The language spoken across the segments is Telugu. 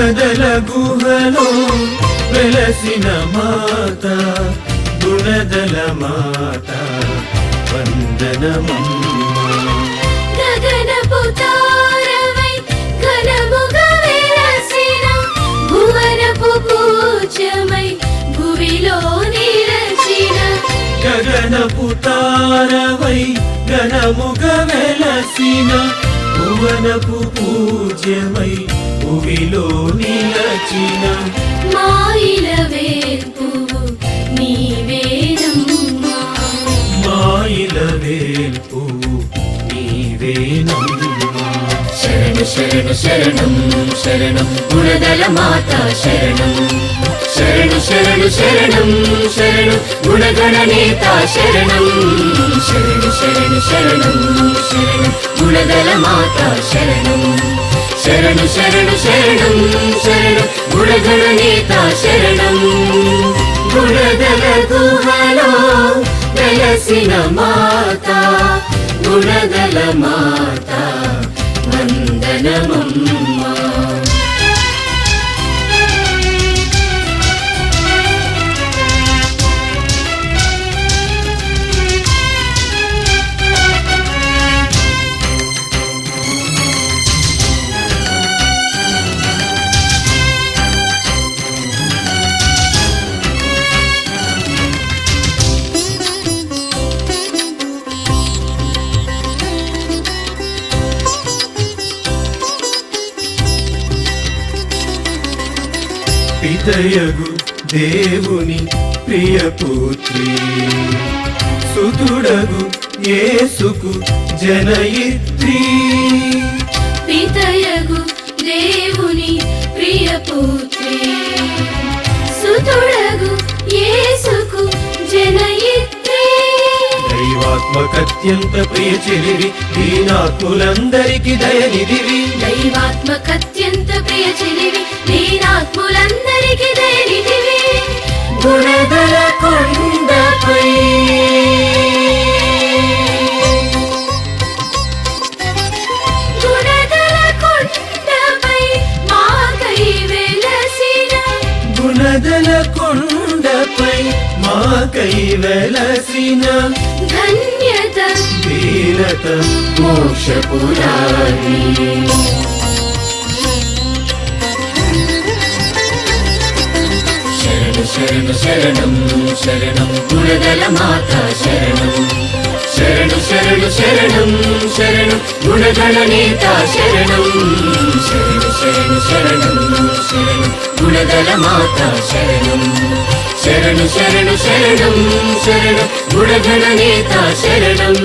గుణదల గుహలో వెలసిన మాత గుణదల మాత వందనమమ్మా. గగనపు తారవై ఘనముగా వెలసిన భువనపు పూజ్యమై భువిలో నిలచిన గగనపు తారవై గణముగ వెలసిన భువనపు పూజ్యమై భువిలో నిలచిన మాయిల వేల్పు నీవేనమ్మా మాయిల వేల్పు నీవేనమ్మా శరణు శరణు శరణం శరణం. గుణదల మాత శరణం. శరణు శరణు శరణం శరణు. గుణగణ నేత శరణం. శరణు శరణు శరణం శరణం. గుణదల మాత శరణం. శరణు శరణు శరణం శరణు. గుణగణ నేత శరణం. గుణగల గుహలో వెలసిన మాత. గుణగల మాత. వందనమం. పితయగు దేవుని ప్రియపుత్రి. సుతుడగు యేసుకు జనయిత్రి. పితయగు దేవుని ప్రియపుత్రి. సుతుడగు యేసుకు జనయిత్రి. దైవాత్మకత్యంత ప్రియ చెలివి దీనాత్ములందరికి దయనిదివి. దైవాత్మకత్యంత ప్రియ చెలివి గుణదల కొండపై. గుణదల కొండపై మాకై వెలసిన. ధన్యత ధీరత మోక్షపురాణి. శరణు శరణం శరణం గుణదల మాత శరణం శరణు శరణు శరణం శరణు గుణగణ నేత శరణం శరణు శరణు శరణం శరణు గుణదల మాత శరణం శరణు శరణు శరణం శరణు గుణగణ నేత శరణం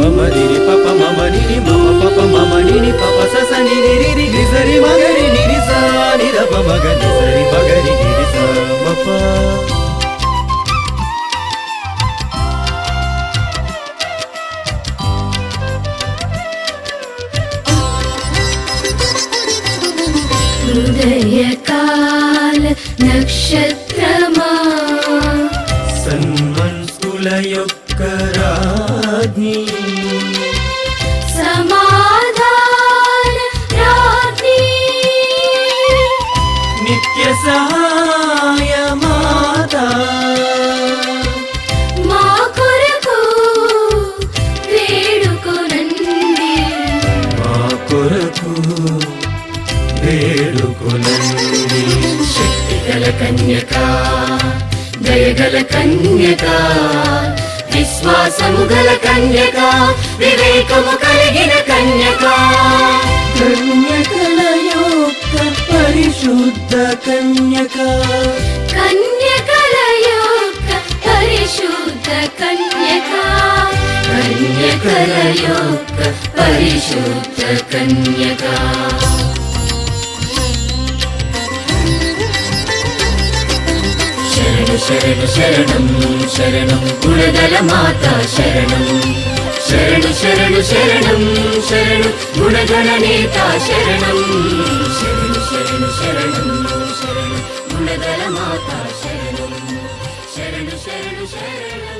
ససరిని సస మమ నిరి పప మమ నిరి మమ పప మమ నిరి పప సస నిరి రిరి గిసరి మగరి నిరి సా నిర ప మగ నిసరి మగరి నిరి సా మప. ఉదయకాల నక్షత్రమా దయగల కన్యక విశ్వాసము గల కన్యక వివేకము కలిగిన కన్యక. కన్యకల యొక్క పరిశుద్ధ కన్యక. కన్యకల యొక్క పరిశుద్ధ కన్యక. కన్యకల యొక్క పరిశుద్ధ కన్యక. శరణు శరణు శరణం శరణం గుణదల మాత శరణం శరణు శరణు శరణం శరణు గుణగణ నేత శరణం శరణు శరణు శరణం శరణు గుణదల మాత శరణం శరణు శరణు శరణం